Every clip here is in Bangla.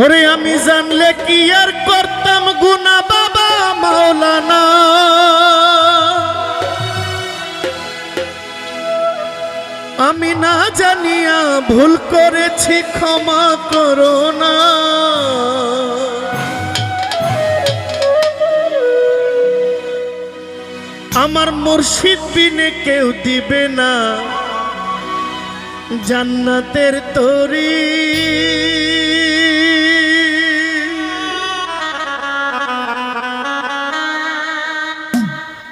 ওরে আমি জানলে কি আর করতাম গুনা বাবা মাওলানা? আমি না জানিয়া ভুল করেছি, ক্ষমা করো না। আমার মুর্শিদ বিনে কেউ দিবে না। জান্নাতের তরি।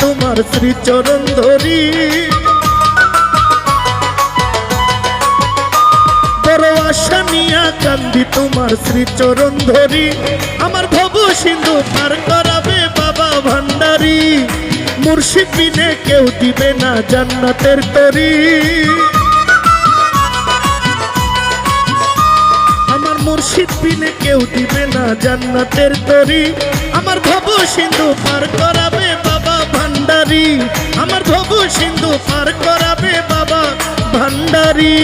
তোমার শ্রীচরণ ধরি। বড় আশা নিয়া কান্দি তোমার শ্রীচরণ ধরি। আমার ভব সিন্ধু পার করাবে বাবা ভান্ডারি। মুর্শিদ বিনে কেউ দিবে না জান্নাতের তরি। আমার মুর্শিদ বিনে কেউ দিবে না জান্নাতের তরি। আমার ভব সিন্ধু পার করাবে বাবা ভান্ডারি আমার ধবু সিন্ধু পার করাবে বাবা ভান্ডারি।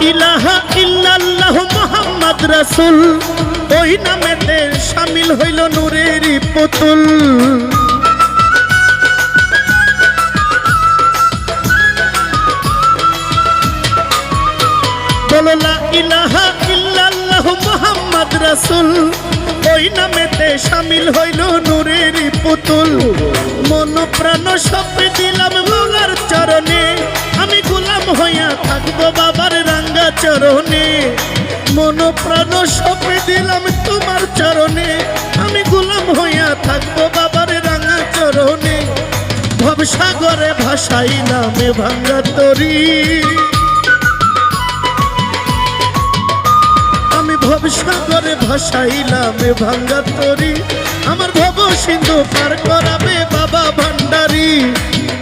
ইলাহা ইল্লাল্লাহ মুহাম্মদ রাসূল। ওই নামেতে শামিল হইল নূরেরই পুতুল। বলো ইলাহা ওই নামেতে হইল নূরেরই পুতুল। মন প্রাণ সব দিলাম চরণে। হইয়া থাকব বাবার রাঙ্গা চরণে। মন প্রাণ সব দিলাম তোমার চরণে। আমি গোলাম হইয়া থাকব বাবার রাঙ্গা চরণে। ভবসাগরে ভাসাইলাম ভাঙ্গা তরী। আমি ভবসাগরে ভাসাইলাম ভাঙ্গা তরি। আমার ভব সিন্ধু পার করাবে বাবা ভান্ডারি।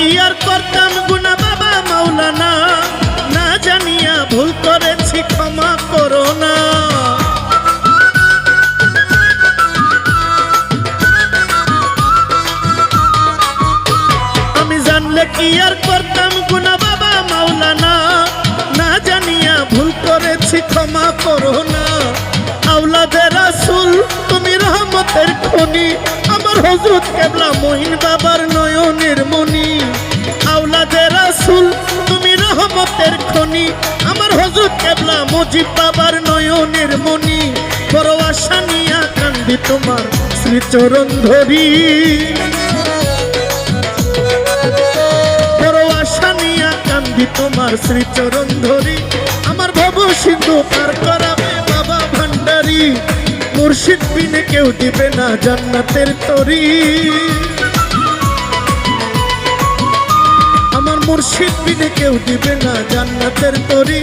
কি আর করতাম গুনা বাবা মাওলানা? না জানিয়া ভুল করেছি, ক্ষমা করো না। আমি জানলে কি আর করতাম গুনা বাবা মাওলানা? না জানিয়া ভুল করেছি, ক্ষমা করো না। আউলাদের রাসুল, তুমি রহমতের খনি। আমার হজরত কেবলা মহিন বাবার নয়নের মনি হজরত কেবলা মজিব বাবার নয়নের মনি বড় আশা নিয়া কান্দি তোমার শ্রীচরণ ধরি। বড় আশা নিয়া কান্দি তোমার শ্রীচরণ ধরি। আমার ভব সিন্ধু পার করাবে বাবা ভান্ডারি। মুর্শিদ বিনে কেউ দিবে না জান্নাতের তরি। আমার মুর্শিদ বিনে কেউ দিবে না জান্নাতের তরি।